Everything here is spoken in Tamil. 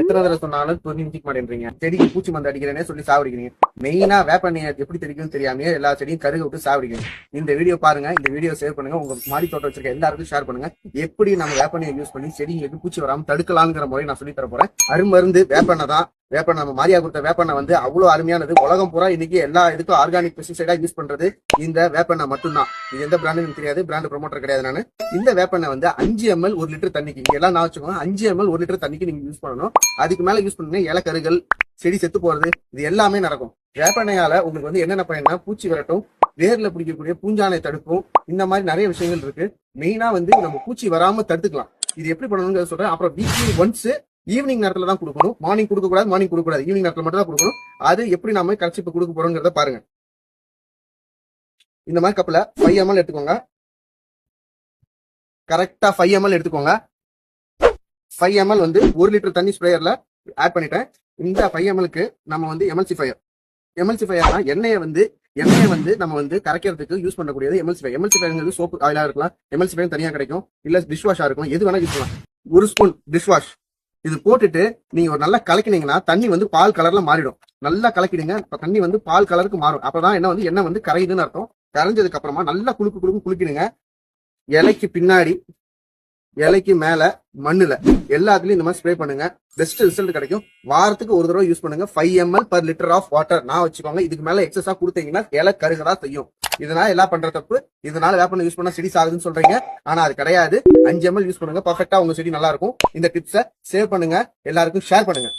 எத்தனை தடவை சொன்னாலும் புரிஞ்சிக்க மாட்டேன்றீங்க. செடிக்கு பூச்சி மருந்து அடிக்கிறேனே சொல்லி சாவடிக்கிறீங்க. மெயினா வேப்பெண்ணெய் எப்படி தெரிக்கும் தெரியாமயே எல்லா செடியும் கருக விட்டு சாவடிக்கிறீங்க. இந்த வீடியோ பாருங்க இந்த வீடியோ சேவ் பண்ணுங்க. உங்க மாடி தோட்டம் வச்சிருக்க எல்லாருக்கும் ஷேர் பண்ணுங்க. எப்படி நம்ம வேப்பெண்ணெயை யூஸ் பண்ணி செடிங்களுக்கு பூச்சி வராம தடுக்கலாம்ங்கிற முறை நான் சொல்லி தர போறேன். அருமருந்து வேப்பெண்ணெய் தான். வேப்பண்ணை நம்ம மாரியா கொடுத்த வேப்பண்ணை வந்து அவ்வளவு அருமையானது. உலகம் பூரா இன்னைக்கு எல்லா இதுக்கும் ஆர்கானிக் பெஸ்டிசைடா யூஸ் பண்றது இந்த வேப்பண்ணை மட்டும்தான். இது எந்த பிராண்டு தெரியாது. பிராண்ட் ப்ரொமோட்டர் கிடையாது நானு. இந்த வேப்பண்ணை வந்து அஞ்சு எம்எல் ஒரு லிட்டர் தண்ணிக்கு இங்க எல்லாம் நான் வச்சுக்கோங்க அஞ்சு எம்எல் ஒரு லிட்டர் தண்ணிக்கு நீங்க யூஸ் பண்ணணும். அதுக்கு மேல யூஸ் பண்ணுங்க இலக்கருகள் செடி செத்து போறது இது எல்லாமே நடக்கும். வேப்பெண்ணெயால உங்களுக்கு வந்து என்னென்ன பயன்னா பூச்சி விரட்டும் வேர்ல பிடிக்கக்கூடிய பூஞ்சானை தடுக்கும் இந்த மாதிரி நிறைய விஷயங்கள் இருக்கு. மெயினா வந்து நம்ம பூச்சி வராம தடுத்துக்கலாம். இது எப்படி பண்ணணுங்கிறத சொல்றேன். அப்புறம் வீக்லி ஒன்ஸ் ஈவினிங் நேரத்துல தான் கொடுக்கணும். மார்னிங் கொடுக்க கூடாது மார்னிங் கொடுக்க கூடாது ஈவினிங் நேரத்துல மட்டும் தான் கொடுக்கணும். அது எப்படி நாம கடைசி இப்ப கொடுக்க போறோங்கிறத பாருங்க. இந்த மாதிரி கப்ல ஃபைவ் எம்எல் எடுத்துக்கோங்க. கரெக்டா ஃபைவ் எம்எல் எடுத்துக்கோங்க. ஃபைவ் எம்எல் வந்து ஒரு லிட்டர் தண்ணி ஸ்ப்ரேயர்ல ஆட் பண்ணிட்டேன். இந்த ஃபைவ் எம்எல்க்கு நம்ம வந்து எம்எல்சிஃபயர் எம்எல்சிஃபயர்னா எண்ணெயை வந்து எண்ணெயை வந்து நம்ம வந்து கரைக்கிறதுக்கு யூஸ் பண்ணக்கூடியது எம்எல்சி எம்எல்சிஃபயர்ங்கிறது சோப்பு ஆயிலாக இருக்கலாம். எம்எல்சிஃபயர் தனியாக கிடைக்கும். இல்லை டிஷ் வாஷாக இருக்கும் எது வேணா யூஸ் பண்ணலாம். ஒரு ஸ்பூன் டிஷ் வாஷ் இது போட்டுட்டு நீங்க ஒரு நல்லா கலக்கினீங்கன்னா தண்ணி வந்து பால் கலர்ல மாறிடும். நல்லா கலக்கிடுங்க. தண்ணி வந்து பால் கலருக்கு மாறும். அப்பதான் என்ன வந்து எண்ணெய் வந்து கரையுதுன்னு அர்த்தம். கரைஞ்சதுக்கு அப்புறமா நல்லா குலுக்கு குலுக்கு குலுக்கிடுங்க. இலைக்கு பின்னாடி இலைக்கு மேல மண்ணுல எல்லாத்துலயும் இந்த மாதிரி ஸ்ப்ரே பண்ணுங்க. பெஸ்ட் ரிசல்ட் கிடைக்கும். வாரத்துக்கு ஒரு தடவை யூஸ் பண்ணுங்க. Five ml per litre of water நான் வச்சுக்கோங்க. இதுக்கு மேல எக்ஸஸா கொடுத்தீங்கன்னா இலை கருகதா செய்யும். இதனால எல்லாம் பண்ற தப்பு. இதனால வேப்பனை யூஸ் பண்ணா செடி சாகுதுன்னு சொல்றீங்க. ஆனா அது கிடையாது. அஞ்சு எம்எல் யூஸ் பண்ணுங்க. பர்ஃபெக்டா உங்க செடி நல்லா இருக்கும். இந்த டிப்ஸை சேவ் பண்ணுங்க. எல்லாருக்கும் ஷேர் பண்ணுங்க.